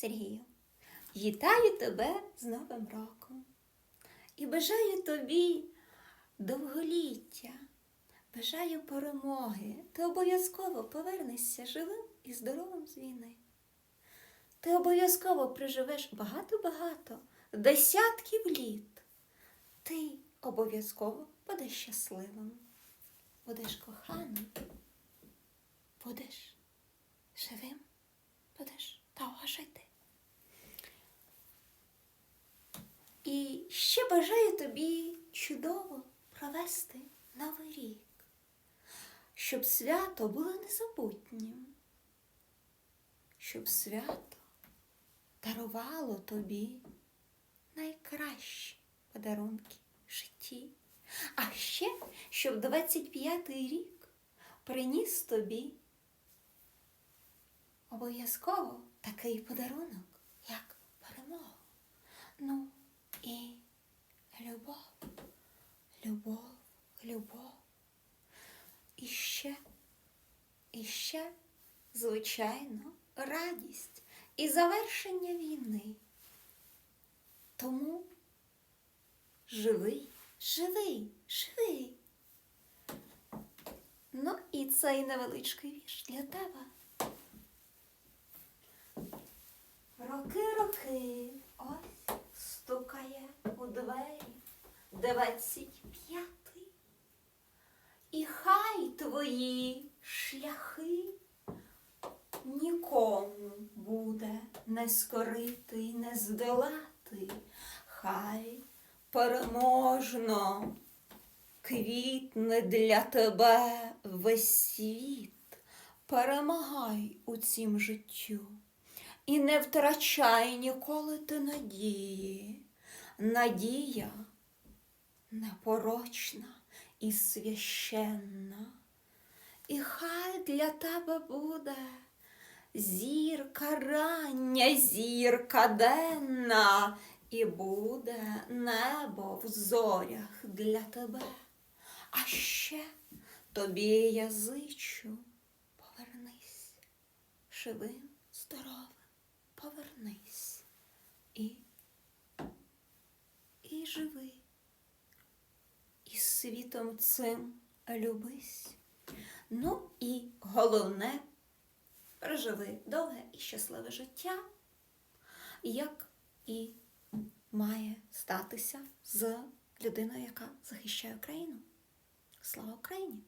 Сергію, вітаю тебе з Новим роком і бажаю тобі довголіття, бажаю перемоги. Ти обов'язково повернешся живим і здоровим з війни. Ти обов'язково проживеш багато-багато, десятків літ. Ти обов'язково будеш щасливим, будеш коханим, будеш живим, І ще бажаю тобі чудово провести новий рік, щоб свято було незабутнім, щоб свято дарувало тобі найкращі подарунки в житті. А ще, щоб 25-й рік приніс тобі обов'язково такий подарунок, як перемога. Ну і любов, любов, любов. І ще, і ще, звичайно, радість і завершення війни. Тому живий, живий, живий. Ну і цей невеличкий вірш для тебе. Роки, роки, двадцять п'ятий. І хай твої шляхи нікому буде не скорити не здолати. Хай переможно квітне для тебе весь світ. Перемагай у цім життю. І не втрачай ніколи ти надії. Надія непорочна і священна. І хай для тебе буде зірка рання, зірка денна, і буде небо в зорях для тебе. А ще тобі я зичу, повернись живим, здоровим, повернись і, і живи, і світом цим любись. Ну і головне, проживи довге і щасливе життя, як і має статися з людиною, яка захищає Україну. Слава Україні!